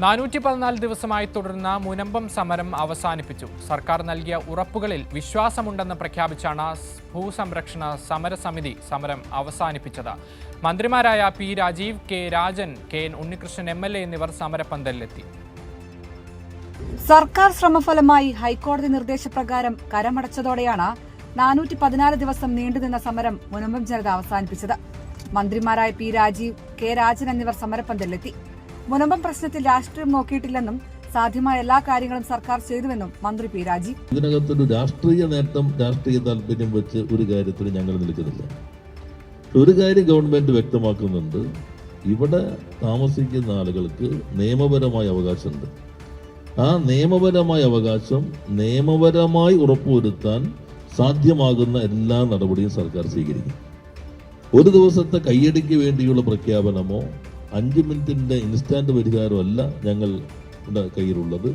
നാനൂറ്റി പതിനാല് ദിവസമായി തുടരുന്ന മുനമ്പം സമരം അവസാനിപ്പിച്ചു. സർക്കാർ നൽകിയ ഉറപ്പുകളിൽ വിശ്വാസമുണ്ടെന്ന് പ്രഖ്യാപിച്ചാണ് ഭൂസംരക്ഷണ സമരസമിതി സമരം അവസാനിപ്പിച്ചത്. മന്ത്രിമാരായ P Rajeev K Rajan K N Unnikrishnan M L A എന്നിവർ സമരപ്പന്തലിലെത്തി. സർക്കാർ ശ്രമഫലമായി ഹൈക്കോടതി നിർദ്ദേശപ്രകാരം കരമടച്ചതോടെയാണ് നാനൂറ്റി പതിനാല് ദിവസം നീണ്ടുനിന്ന സമരം മുനമ്പം ജനത അവസാനിപ്പിച്ചത്. മന്ത്രിമാരായ പി രാജീവ് കെ രാജൻ എന്നിവർ സമരപ്പന്തലിലെത്തി. മുനമ്പം പ്രശ്നത്തിൽ രാഷ്ട്രീയം നോക്കിയിട്ടില്ലെന്നും സാധ്യമായ എല്ലാ കാര്യങ്ങളും സർക്കാർ ചെയ്തുവെന്നും മന്ത്രി പി രാജി. ഇതിനകത്തൊരു രാഷ്ട്രീയ നേട്ടം രാഷ്ട്രീയ താല്പര്യം വെച്ച് ഒരു കാര്യത്തിന് ഞങ്ങൾ നിൽക്കുന്നില്ല. ഒരു കാര്യം ഗവൺമെന്റ് വ്യക്തമാക്കുന്നുണ്ട്. ഇവിടെ താമസിക്കുന്ന ആളുകൾക്ക് നിയമപരമായ അവകാശമുണ്ട്. ആ നിയമപരമായ അവകാശം നിയമപരമായി ഉറപ്പുവരുത്താൻ സാധ്യമാകുന്ന എല്ലാ നടപടിയും സർക്കാർ സ്വീകരിക്കും. ഒരു ദിവസത്തെ കയ്യടിക്ക് വേണ്ടിയുള്ള പ്രഖ്യാപനമോ അഞ്ച് മിനിറ്റിന്റെ ഇൻസ്റ്റാന്റ് പരിഹാരമല്ല ഞങ്ങൾ കയ്യിലുള്ളത്.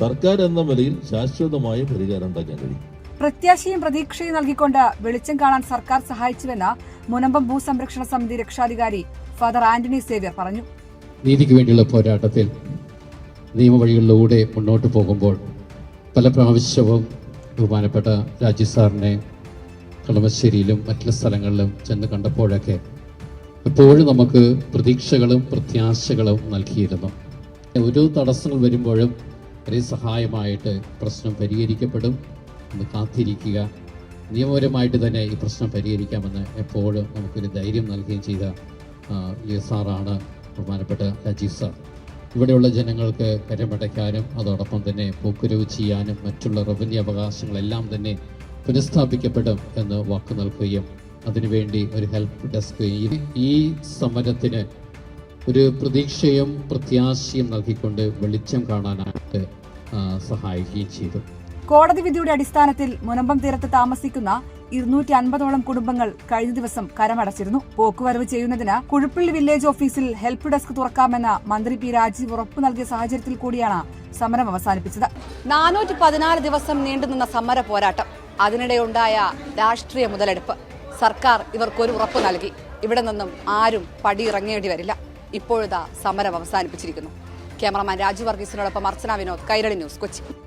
സർക്കാർ എന്ന നിലയിൽ ശാശ്വതമായ പരിഹാരം ഉണ്ടാക്കാൻ കഴിയും. പ്രത്യാശയും പ്രതീക്ഷയും നൽകിക്കൊണ്ട് വെളിച്ചം കാണാൻ സർക്കാർ സഹായിച്ചുവെന്ന് മുനമ്പം ഭൂസംരക്ഷണ സമിതി രക്ഷാധികാരി ഫാദർ ആന്റണി സേവ്യർ പറഞ്ഞു. നീതിക്ക് വേണ്ടിയുള്ള പോരാട്ടത്തിൽ നിയമവഴികളിലൂടെ മുന്നോട്ട് പോകുമ്പോൾ പല പ്രാവശ്യവും ബഹുമാനപ്പെട്ട രാജീവ് സാറിനെ കളമശ്ശേരിയിലും മറ്റുള്ള സ്ഥലങ്ങളിലും ചെന്ന് കണ്ടപ്പോഴൊക്കെ എപ്പോഴും നമുക്ക് പ്രതീക്ഷകളും പ്രത്യാശകളും നൽകിയിരുന്നു. ഓരോ തടസ്സങ്ങൾ വരുമ്പോഴും വളരെ സഹായമായിട്ട് പ്രശ്നം പരിഹരിക്കപ്പെടും എന്ന് കാത്തിരിക്കുക. നിയമപരമായിട്ട് തന്നെ ഈ പ്രശ്നം പരിഹരിക്കാമെന്ന് എപ്പോഴും നമുക്കൊരു ധൈര്യം നൽകുകയും ചെയ്ത സാറാണ് ബഹുമാനപ്പെട്ട രാജീവ് സാർ. ഇവിടെയുള്ള ജനങ്ങൾക്ക് കരമടയ്ക്കാനും അതോടൊപ്പം തന്നെ പൂക്കുരവ് ചെയ്യാനും മറ്റുള്ള റവന്യൂ അവകാശങ്ങളെല്ലാം തന്നെ പുനഃസ്ഥാപിക്കപ്പെടും എന്ന് വാക്ക് നൽകുകയും അതിനുവേണ്ടി ഒരു ഹെൽപ്പ് ഡെസ്ക് ഈ- സമരത്തിന് ഒരു പ്രതീക്ഷയും പ്രത്യാശയും നൽകിക്കൊണ്ട് വെളിച്ചം കാണാനായിട്ട് സഹായിക്കുകയും ചെയ്തു. കോടതി വിധിയുടെ അടിസ്ഥാനത്തിൽ മുനമ്പം തീരത്ത് താമസിക്കുന്ന ഇരുന്നൂറ്റി അൻപതോളം കുടുംബങ്ങൾ കഴിഞ്ഞ ദിവസം കരമടച്ചിരുന്നു. പോക്കുവരവ് ചെയ്യുന്നതിന് കുഴുപ്പള്ളി വില്ലേജ് ഓഫീസിൽ ഹെൽപ്പ് ഡെസ്ക് തുറക്കാമെന്ന മന്ത്രി പി രാജീവ് ഉറപ്പു നൽകിയ സാഹചര്യത്തിൽ കൂടിയാണ് സമരം അവസാനിപ്പിച്ചത്. നാനൂറ്റി പതിനാല് ദിവസം നീണ്ടുനിന്ന സമര പോരാട്ടം. അതിനിടെയുണ്ടായ രാഷ്ട്രീയ മുതലെടുപ്പ്. സർക്കാർ ഇവർക്കൊരു ഉറപ്പ് നൽകി. ഇവിടെ നിന്നും ആരും പടിയിറങ്ങേണ്ടി വരില്ല. ഇപ്പോഴത്തെ സമരം അവസാനിപ്പിച്ചിരിക്കുന്നു. ക്യാമറമാൻ രാജു വർഗീസിനോടൊപ്പം അർച്ചന വിനോദ് കൈരളി ന്യൂസ് കൊച്ചി.